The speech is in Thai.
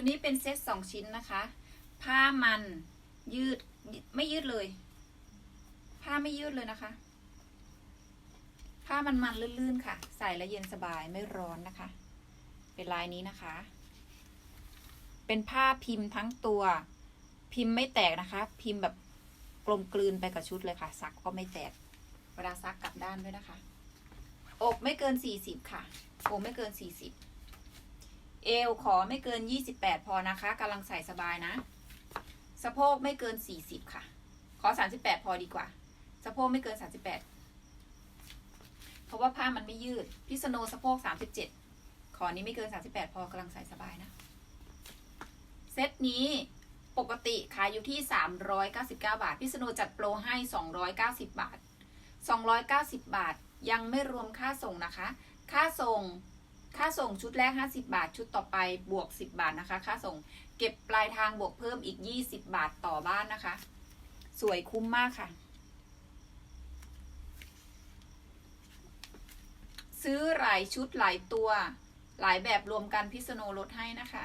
ตัวนี้เป็นเซตสองชิ้นนะคะ ผ้ามันยืดไม่ยืดเลย ผ้าไม่ยืดเลยนะคะ ผ้ามันมันลื่นๆค่ะ ใส่แล้วเย็นสบายไม่ร้อนนะคะ เป็นลายนี้นะคะ เป็นผ้าพิมพ์ทั้งตัว พิมพ์ไม่แตกนะคะ พิมพ์แบบกลมกลืนไปกับชุดเลยค่ะ ซักก็ไม่แตกเวลาซักกลับด้านด้วยนะคะอกไม่เกินสี่สิบค่ะอกไม่เกินสี่สิบ เอวขอไม่เกินยี่สิบแปดพอนะคะกำลังใส่สบายนะ สะโพกไม่เกินสี่สิบค่ะ ขอสามสิบแปดพอดีกว่า สะโพกไม่เกินสามสิบแปดเพราะว่าผ้ามันไม่ยืด พิษโนสะโพกสามสิบเจ็ดขอนี้ไม่เกินสามสิบแปดพอกำลังใส่สบายนะ เซตนี้ปกติขายอยู่ที่สามร้อยเก้าสิบเก้าบาท พิษโนจัดโปรให้สองร้อยเก้าสิบบาทสองร้อยเก้าสิบบาทยังไม่รวมค่าส่งนะคะ ค่าส่ง ค่าส่งชุดแรก 50 บาท ชุดต่อไปบวก 10 บาทนะคะ ค่าส่งเก็บปลายทางบวกเพิ่มอีก 20 บาทต่อบ้านนะคะ สวยคุ้มมากค่ะ ซื้อหลายชุดหลายตัว หลายแบบรวมกันพิษณุลดให้นะคะ